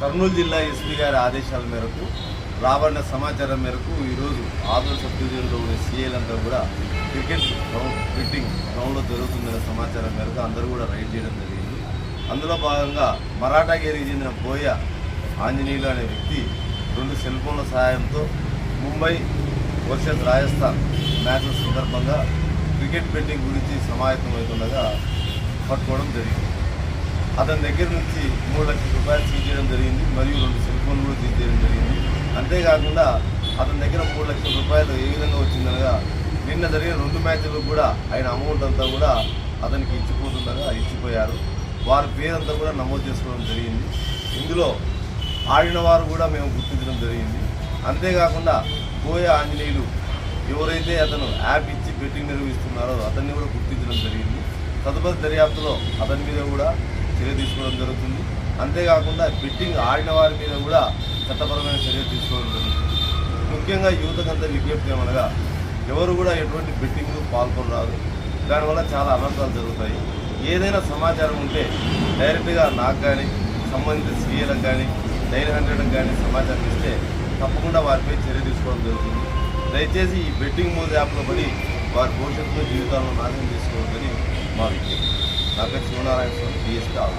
కర్నూలు జిల్లా ఎస్పీ గారి ఆదేశాల మేరకు రాబడిన సమాచారం మేరకు ఈరోజు ఆదూరు సబ్ డివిజన్లో ఉన్న సీఏలంతా కూడా క్రికెట్ గ్రౌండ్ ఫిట్టింగ్ గ్రౌండ్లో జరుగుతుందనే సమాచారం మేరకు అందరూ కూడా రైడ్ చేయడం జరిగింది. అందులో భాగంగా మరాఠాగిరికి చెందిన బోయ ఆంజనేయులు అనే వ్యక్తి రెండు సెల్ ఫోన్ల సహాయంతో ముంబై వర్సెస్ రాజస్థాన్ మ్యాచ్ల సందర్భంగా క్రికెట్ బెట్టింగ్ గురించి సమాయత్తమవుతుండగా పట్టుకోవడం జరిగింది. అతని దగ్గర నుంచి మూడు లక్షల రూపాయలు సీజ్ చేయడం జరిగింది మరియు రెండు సెల్ ఫోన్లు కూడా సీజ్ చేయడం జరిగింది. అంతేకాకుండా అతని దగ్గర మూడు లక్షల రూపాయలు ఏ విధంగా వచ్చిందనగా నిన్న జరిగిన రెండు మ్యాచ్లు కూడా ఆయన అమౌంట్ అంతా కూడా అతనికి ఇచ్చిపోతుండగా ఇచ్చిపోయారు. వారి పేరంతా కూడా నమోదు చేసుకోవడం జరిగింది. ఇందులో ఆడిన వారు కూడా మేము గుర్తించడం జరిగింది. అంతేకాకుండా బోయే ఆంజనేయులు ఎవరైతే అతను యాప్ ఇచ్చి బెట్టింగ్ నిర్వహిస్తున్నారో అతన్ని కూడా గుర్తించడం జరిగింది. తదుపరి దర్యాప్తులో అతని మీద కూడా చర్య తీసుకోవడం జరుగుతుంది. అంతేకాకుండా బిట్టింగ్ ఆడిన వారి మీద కూడా చట్టపరమైన చర్య తీసుకోవడం జరుగుతుంది. ముఖ్యంగా యువతకంతా విజ్ఞప్తి ఏమనగా ఎవరు కూడా ఎటువంటి బెట్టింగ్ పాల్గొనరాదు దానివల్ల చాలా అనర్థాలు జరుగుతాయి. ఏదైనా సమాచారం ఉంటే డైరెక్ట్గా నాకు కానీ సంబంధిత సీఏలకు కానీ నైన్ హండ్రెడ్కి కానీ సమాచారం ఇస్తే తప్పకుండా వారిపై చర్య తీసుకోవడం జరుగుతుంది. దయచేసి ఈ బెట్టింగ్ మోజ్ యాప్లో పడి వారి భవిష్యత్తులో జీవితాలను నాశనం చేసుకోవద్దని మా విజ్ఞప్తి. నా పేరు శివనారాయణ స్వామి డిఎస్పీ ఆవు